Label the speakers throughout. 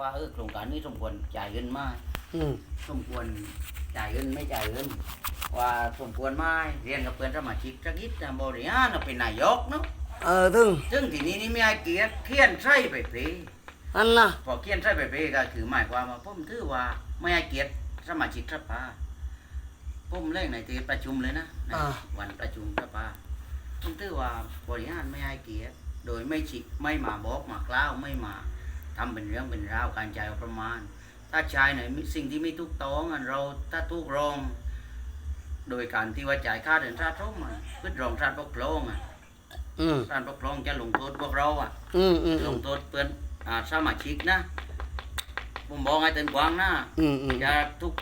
Speaker 1: ว่าเออโครงการนี้สมควรจ่ายเงินไหม
Speaker 2: อืม
Speaker 1: สมควรจ่ายเงินไม่จ่ายเงินว่าสมควรไหมเรียนกับเพื่อนสมาชิกสักนิดนะบริหารน่ะเป็นนายกเนาะ
Speaker 2: เออถึง
Speaker 1: ซึ่งทีนี้นี่ไม่ให้เกียรติเขียนใส่ไปเพ
Speaker 2: อันน่ะ
Speaker 1: พอเขียนใส่ไปเพก็คือหมายความว่าผมถือว่าไม่ให้เกียรติสมาชิกสภาผมเล่นในที่ประชุมเลยนะใน
Speaker 2: อ่า
Speaker 1: วันประชุมสภาผมถือว่าบริหารไม่ให้เกียรติโดยไม่ชิไม่มาบอกมากล่าวไม่มา ทำเป็นเรื่องเป็นราวการจ่ายงบประมาณ ถ้าใช้ในสิ่งที่ไม่ถูกต้องอันเราถ้าถูกรอง โดยการที่ว่าจ่ายค่าเดินทางทุ่มอะเพื่อรองทางปกครองอะ
Speaker 2: อืม
Speaker 1: ทางปกครองจะลงโทษพวกเราอะ
Speaker 2: อืมอืม
Speaker 1: ล
Speaker 2: อืม
Speaker 1: งโทษเพื่อนอ่าสมาชิกนะผมบอกให้เตือนกวางนะ
Speaker 2: อืมอืม
Speaker 1: อย่าทุก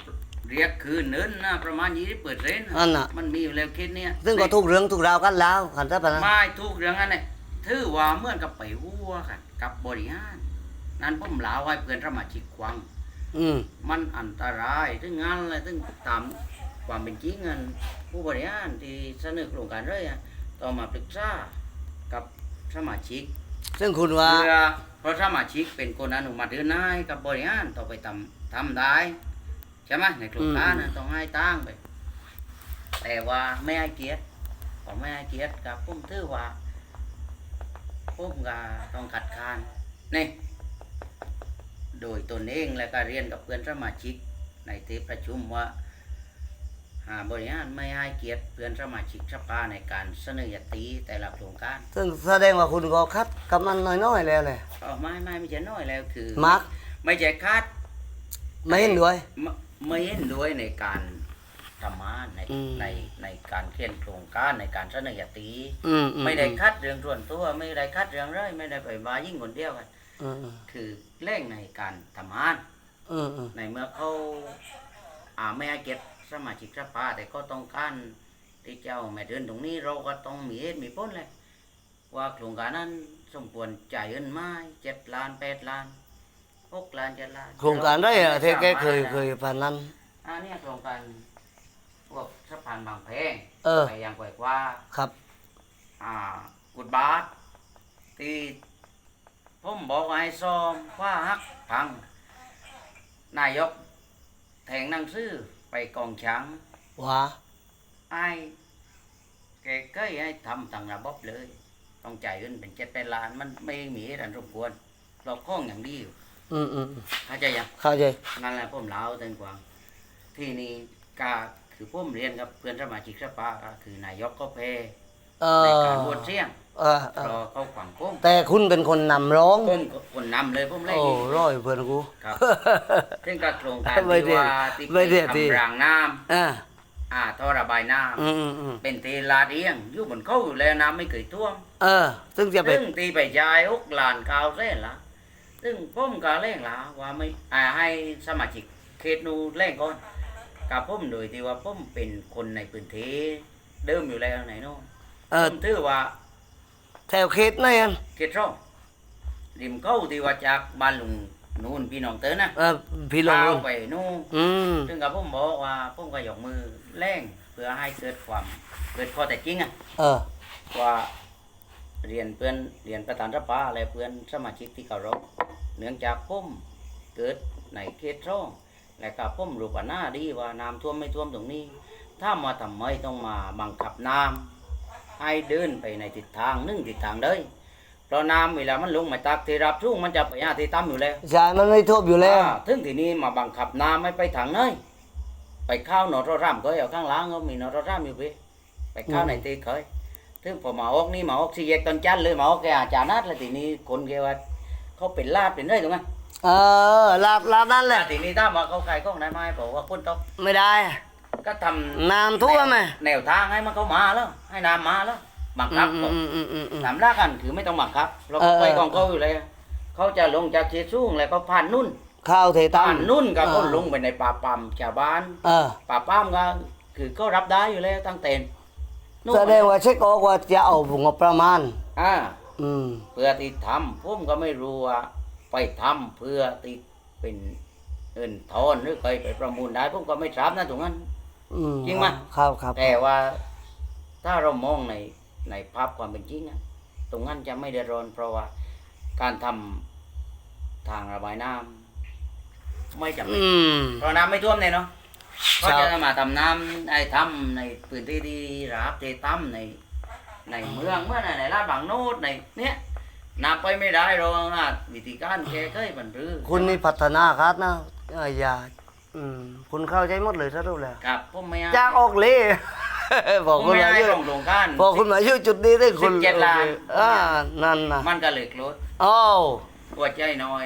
Speaker 1: เรียกคืนเนินนะประมาณยี่สิบเปอร์เซ็นต์
Speaker 2: อันน่ะ
Speaker 1: มันมีอยู่แล้วเคสเนี้ย
Speaker 2: ซึ่งก็ทุกเรื่องทุกราวกันแล้วขันซะปะนะ
Speaker 1: ไม่ทุกเรื่องอันเนี่ยถือว่าเหมื่อนกับไปหัวกันกับบริหาร นั้นผมลาวให้เพื่อนสมาชิกควัง
Speaker 2: อืม
Speaker 1: มันอันตรายถึงงานอะไรถึงตามความเป็นจริงเงินผู้บริหารที่เสนอโครงการเลยอะต้องมาปรึกษากับสมาชิก
Speaker 2: ซึ่งคุณว่า
Speaker 1: เพื่อเพราะสมาชิกเป็นคนอนุมัติเดินหน้าให้กับบริหารต่อไปทำทำได้ใช่ไหมในโครงการนะต้องให้ตั้งไป แต่ว่าไม่ให้เกียรติพอไม่ให้เกียรติกับผมถือว่าผมก็ต้องขัดขานนี่ โดยตนเองและก็เรียนกับเพื่อนสมาชิกในที่ประชุมว่าหาบริหารไม่ให้เกียรติเพื่อนสมาชิกสภาในการเสนอยติแต่ละโครงการ
Speaker 2: ซึ่งแสดงว่าคุณก็คัดกับมันน้อยๆแล้วแหละ
Speaker 1: อ๋อไม่ไม่ไม่ใช่น้อยแล้วคือ
Speaker 2: มาร์ค
Speaker 1: ไม่ใช่คาด
Speaker 2: ไม่เห็นด้วย
Speaker 1: ไม่ไม่เห็นด้วยในการทำงานใน
Speaker 2: อืม
Speaker 1: ในในการเขียนโครงการในการเสนอยติ
Speaker 2: อืมอื
Speaker 1: ไม่ได้คัดเรื่องส่วนตัวไม่ได้คัดเรื่องเลยไม่ได้ไปมายิ่งคนเดียวกัน
Speaker 2: อืมอืม
Speaker 1: คือเร่งในการทำงาน
Speaker 2: อืมอืม
Speaker 1: ในเมื่อเขาอ่าไม่ให้เกียรติสมาชิกสภาแต่ก็ต้องการที่เจ้าแม่เดินตรงนี้เราก็ต้องมีเหตุมีผลเลยว่าโครงการนั้นสมควรจ่ายเงินไหมาเจ็ดล้านแปดล้านหกล้านเจ็ดล้าน
Speaker 2: โครงการได้อะที่แกเคยเคยผ่านนั้น
Speaker 1: อันนี้โครงการพวกสะพานบางแพง
Speaker 2: เออ
Speaker 1: ไปยังแกวกว่า
Speaker 2: ครับ
Speaker 1: อ่ากุดบาทที่ ผมบอกให้ซ้อมว่าฮักพัง นายก แทงหนังสือไปกองช้าง
Speaker 2: ว่า
Speaker 1: ไอ้แกก็ให้ทำทางระบบเลย ต้องจ่ายเงินเป็นเจ็ดแปดล้าน มันไม่มีเหตุอันสมควรเราข้องอย่างเดียว
Speaker 2: อืมอืมอืม
Speaker 1: เข้าใจยัง
Speaker 2: เข้าใจ
Speaker 1: นั่นแหละผมเล่าเต็มกวางที่นี่ก็คือผมเรียนกับเพื่อนสมาชิกสภาก็คือนายกก็เพ
Speaker 2: เอ
Speaker 1: ใน
Speaker 2: อ
Speaker 1: การโหวตเสียง
Speaker 2: เออเอ
Speaker 1: ร
Speaker 2: อ
Speaker 1: อเข้าขวางผม
Speaker 2: แต่คุณเป็นคนนำร้อง
Speaker 1: ผมคนนำเลยผมเล่น
Speaker 2: โอ้ร้อยเพื่อนกู
Speaker 1: ครับ ซึ่งกับโครงการ
Speaker 2: ไม่
Speaker 1: ที่
Speaker 2: ได้
Speaker 1: ว่าที่
Speaker 2: ไม่ได้ที่
Speaker 1: ทำรางน้
Speaker 2: อ่าำ
Speaker 1: อ่าท่อระบายน้
Speaker 2: อืมอืมอืมำ
Speaker 1: เป็นตีลาดเอียงอยู่บนเขาอยู่แล้วน้ำไม่เคยท่วม
Speaker 2: เออ ซึ่งจะเป็น
Speaker 1: ซึ่งตีไปจ่ายหกล้านเก้าแสนละซึ่งผมก็เร่งละว่าไม่อ่าให้สมาชิกเขตนูเร่งก่อนกับผมโดยที่ว่าผมเป็นคนในพื้นที่เดิมอยู่แล้วไหนโน่น
Speaker 2: เอ
Speaker 1: ผ
Speaker 2: อ
Speaker 1: มถือว่า
Speaker 2: แถวเขตนั่นเอง
Speaker 1: เขตร่องริมเข้าที่ว่าจากบ้านลุงนู่นพี่น้องเตอนะ
Speaker 2: เออพี่ลง
Speaker 1: เข้า
Speaker 2: นู่น
Speaker 1: ไปนู่น
Speaker 2: อืม
Speaker 1: ซึ่งกับผมบอกว่าผมก็ยกมือแรงเพื่อให้เกิดความเกิดข้อแต่จริงอะ
Speaker 2: เออ
Speaker 1: ว่าเรียนเพื่อนเรียนประธานสภาอะไรเพื่อนสมาชิกที่เคารพเนื่องจากผมเกิดในเขตร่องและก็ผมรู้ปัญหาดีว่าน้ำท่วมไม่ท่วมตรงนี้ ถ้ามาทำไมต้องมาบังคับน้ำ ให้เดินไปในทิศทางหนึ่งทิศทางเลยเพราะน้ำเวลามันลงมาตักที่รับชุ่งมันจะไปหาที่ต่ำอยู่แล้ว
Speaker 2: ใช่มันไม่ท่วมอยู่แล้ว
Speaker 1: อ่าถึงทีนี้มาบังคับน้ำไม่ไปทางไหนไปเข้าหนอรร่ำก็เอาข้างหล่างก็มีหนอรร่ำอยู่พี่ไปเข้าในตีเคยถึงพอมาออกนี่มาออกสี่แยกตอนจันทร์เลยมาออกแกอาจารย์นัดเลยทีนี้คนแกว่าเขาเป็นลาดเป็นไรตรงนั้น
Speaker 2: เออลาบลาบนั่นแห
Speaker 1: แต่
Speaker 2: ละ
Speaker 1: ทีนี้ถ้ามาเขาขายของได้ไหมบอกว่าคนต้อง
Speaker 2: ไม่ได้
Speaker 1: ก็ทำ
Speaker 2: น้ำท่วมไหม
Speaker 1: แนวทางให้มันเขามาแล้ว ให้น้ำมาแล้วบัง
Speaker 2: อื
Speaker 1: คับ
Speaker 2: มอืมอืมอืมอืม
Speaker 1: สามรากกันคือไม่ต้องบังคับ เรา
Speaker 2: เออ
Speaker 1: ไปของเขาอยู่เลยเขาจะลงจากเชียสูงแล้วก็ผ่านนุ่น
Speaker 2: ข้าวเทตั้
Speaker 1: ผ่านนุ่นก็เขา
Speaker 2: เออ
Speaker 1: ลงไปในป่าปั๊มชาวบ้าน
Speaker 2: เออ
Speaker 1: ป่าป้ามก็คือก็รับได้อยู่แล้วตั้งเต็นนู่น
Speaker 2: แสดงว่าเช็คออกว่าจะเอางบประมาณ
Speaker 1: อ่า
Speaker 2: อืม
Speaker 1: เพื่อที่ทำผมก็ไม่รู้ว่าไปทำเพื่อที่เป็นเงินทอนหรือเคยไปประมูลได้ผมก็ไม่ทราบนะตรงนั้น
Speaker 2: อืม
Speaker 1: จริงไหม
Speaker 2: ครับครับ
Speaker 1: แต่ว่า ถ้าเรามองในในภาพความเป็นจริงอะตรงนั้นจะไม่เดือดร้อนเพราะว่าการทำทางระบายน้ไม่จำเป็น
Speaker 2: อืม
Speaker 1: เพราะน้ำไม่ท่วมเลยเนาะ
Speaker 2: ครั
Speaker 1: ก็
Speaker 2: บ
Speaker 1: จะมาทำน้ำไอ้ทำในพื้นที่ที่ราบที่ต่ำใน ในเมืองเมื่อไหร่ในลาดบางโนดในเนี้ยน้ำไปไม่ได้เราอาวิธีการแก้ไขบันรือ
Speaker 2: คุณนี่พัฒนาครับนะเอ้ยอย่า อืมคุณเข้าใจหมดเลยถ้ารู้แล้ว
Speaker 1: ครับผมไม่เอา
Speaker 2: จ้างออกเลยบ
Speaker 1: ผ
Speaker 2: อก
Speaker 1: ม
Speaker 2: คุณ
Speaker 1: ไม่
Speaker 2: มา
Speaker 1: ให้
Speaker 2: อยู่
Speaker 1: โรงโรงการ
Speaker 2: พอคุณมาอยู่จุดนี้ได้คุณ
Speaker 1: 17ล้าน
Speaker 2: อ่านั่นนะ
Speaker 1: มันก็เลยโกรธ
Speaker 2: อ้าว
Speaker 1: หัวใจน้อย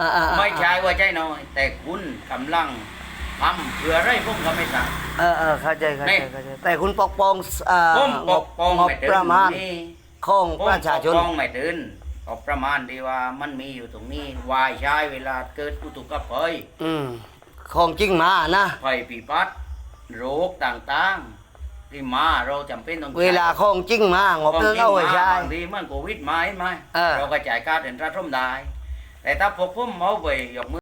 Speaker 2: อ่าอ่าอ่า
Speaker 1: ไม่ใช่หัวใจน้อย แต่คุณกำลังทำเพื่ออะไรผมก็ไม่ทราบ
Speaker 2: เออเออเข้าใจเข้าใจ
Speaker 1: นี่
Speaker 2: เข้าใจแต่คุณปกป้องอ่า
Speaker 1: ผมปกป้อง
Speaker 2: งบ
Speaker 1: ไม่ถึ
Speaker 2: ป
Speaker 1: ง
Speaker 2: ระมาณ
Speaker 1: นี่
Speaker 2: ของ
Speaker 1: ผม
Speaker 2: ประชาชน
Speaker 1: ปกป้องไม่ถึงก็ประมาณที่ว่ามันมีอยู่ตรงนี้วายใช้เวลาเกิดอุตุกภัย
Speaker 2: อืม ของจริงมานะ
Speaker 1: ภัยพิบัติโรคต่างๆ ที่มาเราจำเป็นต้องใช้
Speaker 2: เวลาของจริงมางบ
Speaker 1: ของ
Speaker 2: นั้น
Speaker 1: จริง
Speaker 2: เอาไว้
Speaker 1: มา
Speaker 2: ใช้
Speaker 1: บางทีเหมันโควิดมาเห็นไหม
Speaker 2: เออ
Speaker 1: เราก็จ่ายค่าเดินรัฐร่มได้ แต่ถ้าพวกผมเอาไปยกมือ